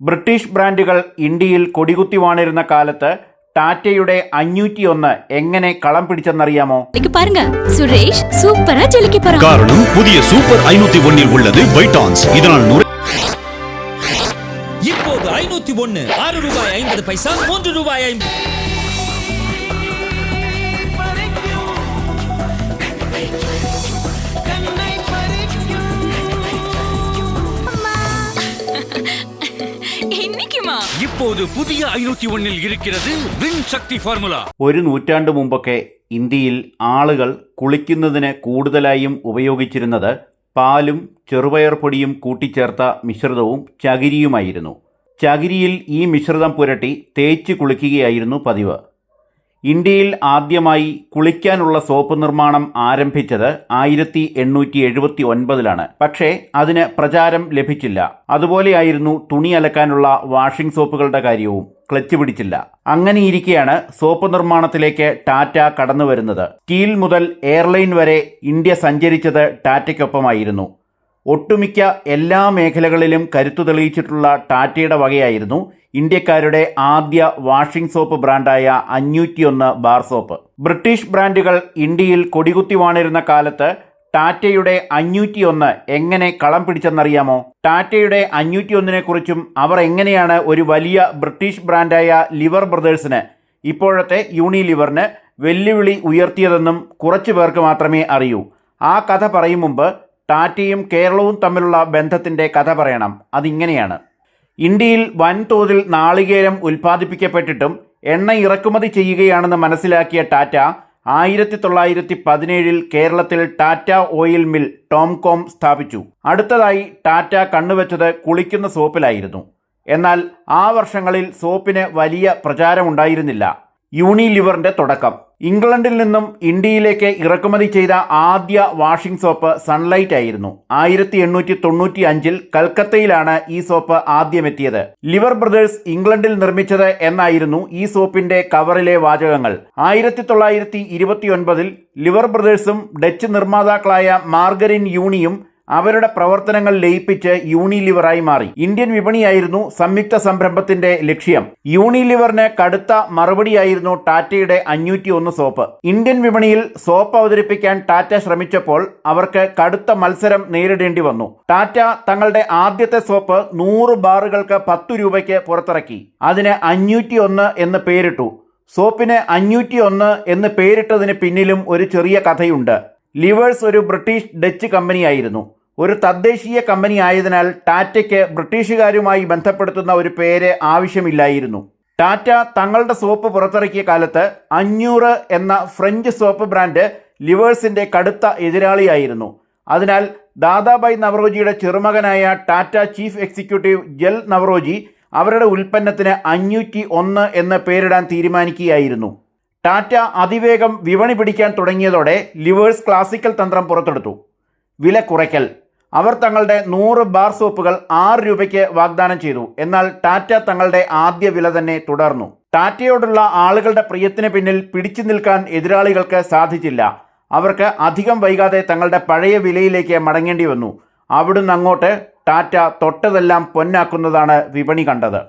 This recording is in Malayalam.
ബ്രിട്ടീഷ് ബ്രാൻഡുകൾ ഇന്ത്യയിൽ കൊടികുത്തി വാണിരുന്ന കാലത്ത് ടാറ്റയുടെ അഞ്ഞൂറ്റിയൊന്ന് എങ്ങനെ കളം പിടിച്ചെന്നറിയാമോ இன்னைக்கு பாருங்க சுரேஷ் சூப்பரா ஜொலிக்க போறான் காரணம் புதிய சூப்பர் ஐநூத்தி ஒன்னில் உள்ளது வைட்டான்ஸ் இதனால் நுரை இப்போது ஐநூத்தி ஒன்னு ஆறு ரூபாய் ஐம்பது பைசா மூன்று ரூபாய் ஐம்பது இப்போது புதிய ஐநூத்தி ஒன்னில் இருக்கிறது வின் சக்தி ஃபார்முலா ഒരു നൂറ്റാണ്ട് മുമ്പൊക്കെ ഇന്ത്യയിൽ ആളുകൾ കുളിക്കുന്നതിന് കൂടുതലായും ഉപയോഗിച്ചിരുന്നത് പാലും ചെറുപയർ പൊടിയും കൂട്ടിച്ചേർത്ത മിശ്രിതവും ചകിരിയുമായിരുന്നു ചകിരിയിൽ ഈ മിശ്രിതം പുരട്ടി തേച്ച് കുളിക്കുകയായിരുന്നു പതിവ് ഇന്ത്യയിൽ ആദ്യമായി കുളിക്കാനുള്ള സോപ്പ് നിർമ്മാണം ആരംഭിച്ചത് ആയിരത്തി എണ്ണൂറ്റി എഴുപത്തി ഒൻപതിലാണ് പക്ഷേ അതിന് പ്രചാരം ലഭിച്ചില്ല. അതുപോലെയായിരുന്നു തുണി അലക്കാനുള്ള വാഷിംഗ് സോപ്പുകളുടെ കാര്യവും. ക്ലച്ച് പിടിച്ചില്ല. അങ്ങനെയിരിക്കെയാണ് സോപ്പ് നിർമ്മാണത്തിലേക്ക് ടാറ്റ കടന്നു വരുന്നത് സ്റ്റീൽ മുതൽ എയർലൈൻ വരെ ഇന്ത്യ സഞ്ചരിച്ചത് ടാറ്റയ്ക്കൊപ്പമായിരുന്നു. ഒട്ടുമിക്ക എല്ലാ മേഖലകളിലും കരുത്തു തെളിയിച്ചിട്ടുള്ള ടാറ്റയുടെ വകയായിരുന്നു ഇന്ത്യക്കാരുടെ ആദ്യ വാഷിംഗ് സോപ്പ് ബ്രാൻഡായ അഞ്ഞൂറ്റിയൊന്ന് ബാർ സോപ്പ്. ബ്രിട്ടീഷ് ബ്രാൻഡുകൾ ഇന്ത്യയിൽ കൊടികുത്തി വാണിരുന്ന കാലത്ത് ടാറ്റയുടെ അഞ്ഞൂറ്റിയൊന്ന് എങ്ങനെ കളം പിടിച്ചെന്നറിയാമോ? ടാറ്റയുടെ അഞ്ഞൂറ്റിയൊന്നിനെ കുറിച്ചും അവർ എങ്ങനെയാണ് ഒരു വലിയ ബ്രിട്ടീഷ് ബ്രാൻഡായ ലിവർ ബ്രദേഴ്സിന് ഇപ്പോഴത്തെ യൂണിലിവറിന് വെല്ലുവിളി ഉയർത്തിയതെന്നും കുറച്ചു പേർക്ക് മാത്രമേ അറിയൂ. ആ കഥ പറയും മുമ്പ് ടാറ്റയും കേരളവും തമ്മിലുള്ള ബന്ധത്തിന്റെ കഥ പറയണം. അതിങ്ങനെയാണ്. ഇന്ത്യയിൽ വൻതോതിൽ നാളികേരം ഉൽപ്പാദിപ്പിക്കപ്പെട്ടിട്ടും എണ്ണ ഇറക്കുമതി ചെയ്യുകയാണെന്ന് മനസ്സിലാക്കിയ ടാറ്റ ആയിരത്തി തൊള്ളായിരത്തി പതിനേഴിൽ കേരളത്തിൽ ടാറ്റ ഓയിൽ മിൽ ടോംകോം സ്ഥാപിച്ചു. അടുത്തതായി ടാറ്റ കണ്ണുവെച്ചത് കുളിക്കുന്ന സോപ്പിലായിരുന്നു. എന്നാൽ ആ വർഷങ്ങളിൽ സോപ്പിന് വലിയ പ്രചാരമുണ്ടായിരുന്നില്ല. യൂണിലിവറിന്റെ തുടക്കം. ഇംഗ്ലണ്ടിൽ നിന്നും ഇന്ത്യയിലേക്ക് ഇറക്കുമതി ചെയ്ത ആദ്യ വാഷിംഗ് സോപ്പ് സൺലൈറ്റ് ആയിരുന്നു. ആയിരത്തി എണ്ണൂറ്റി തൊണ്ണൂറ്റി അഞ്ചിൽ കൽക്കത്തയിലാണ് ഈ സോപ്പ് ആദ്യമെത്തിയത്. ലിവർ ബ്രദേഴ്സ് ഇംഗ്ലണ്ടിൽ നിർമ്മിച്ചത് എന്നായിരുന്നു ഈ സോപ്പിന്റെ കവറിലെ വാചകങ്ങൾ. ആയിരത്തി തൊള്ളായിരത്തി ഇരുപത്തിയൊൻപതിൽ ലിവർ ബ്രദേഴ്സും ഡച്ച് നിർമ്മാതാക്കളായ മാർഗരിൻ യൂണിയും അവരുടെ പ്രവർത്തനങ്ങൾ ലയിപ്പിച്ച് യൂണിലിവറായി മാറി. ഇന്ത്യൻ വിപണിയായിരുന്നു സംയുക്ത സംരംഭത്തിന്റെ ലക്ഷ്യം. യൂണിലിവറിന് കടുത്ത മറുപടിയായിരുന്നു ടാറ്റയുടെ അഞ്ഞൂറ്റി ഒന്ന് സോപ്പ്. ഇന്ത്യൻ വിപണിയിൽ സോപ്പ് അവതരിപ്പിക്കാൻ ടാറ്റ ശ്രമിച്ചപ്പോൾ അവർക്ക് കടുത്ത മത്സരം നേരിടേണ്ടി വന്നു. ടാറ്റ തങ്ങളുടെ ആദ്യത്തെ സോപ്പ് നൂറ് ബാറുകൾക്ക് പത്തു രൂപയ്ക്ക് പുറത്തിറക്കി. അതിന് അഞ്ഞൂറ്റി ഒന്ന് എന്ന് പേരിട്ടു. സോപ്പിന് അഞ്ഞൂറ്റി ഒന്ന് എന്ന് പേരിട്ടതിന് പിന്നിലും ഒരു ചെറിയ കഥയുണ്ട്. ലിവേഴ്സ് ഒരു ബ്രിട്ടീഷ് ഡച്ച് കമ്പനിയായിരുന്നു. ഒരു തദ്ദേശീയ കമ്പനി ആയതിനാൽ ടാറ്റയ്ക്ക് ബ്രിട്ടീഷുകാരുമായി ബന്ധപ്പെടുത്തുന്ന ഒരു പേര് ആവശ്യമില്ലായിരുന്നു. ടാറ്റ തങ്ങളുടെ സോപ്പ് പുറത്തിറക്കിയ കാലത്ത് അഞ്ഞൂറ് എന്ന ഫ്രഞ്ച് സോപ്പ് ബ്രാൻഡ് ലിവേഴ്സിന്റെ കടുത്ത എതിരാളിയായിരുന്നു. അതിനാൽ ദാദാബായ് നവറോജിയുടെ ചെറുമകനായ ടാറ്റ ചീഫ് എക്സിക്യൂട്ടീവ് ജൽ നവറോജി അവരുടെ ഉൽപ്പന്നത്തിന് അഞ്ഞൂറ്റി ഒന്ന് എന്ന് പേരിടാൻ തീരുമാനിക്കുകയായിരുന്നു. ടാറ്റ അതിവേഗം വിപണി പിടിക്കാൻ തുടങ്ങിയതോടെ ലിവേഴ്സ് ക്ലാസിക്കൽ തന്ത്രം പുറത്തെടുത്തു. വില കുറയ്ക്കൽ. അവർ തങ്ങളുടെ നൂറ് ബാർ സോപ്പുകൾ ആറ് രൂപയ്ക്ക് വാഗ്ദാനം ചെയ്തു. എന്നാൽ ടാറ്റ തങ്ങളുടെ ആദ്യ വില തന്നെ തുടർന്നു. ടാറ്റയോടുള്ള ആളുകളുടെ പ്രിയത്തിന് പിന്നിൽ പിടിച്ചു നിൽക്കാൻ എതിരാളികൾക്ക് സാധിച്ചില്ല. അവർക്ക് അധികം വൈകാതെ തങ്ങളുടെ പഴയ വിലയിലേക്ക് മടങ്ങേണ്ടി വന്നു. അവിടുന്ന് അങ്ങോട്ട് ടാറ്റ തൊട്ടതെല്ലാം പൊന്നാക്കുന്നതാണ് വിപണി കണ്ടത്.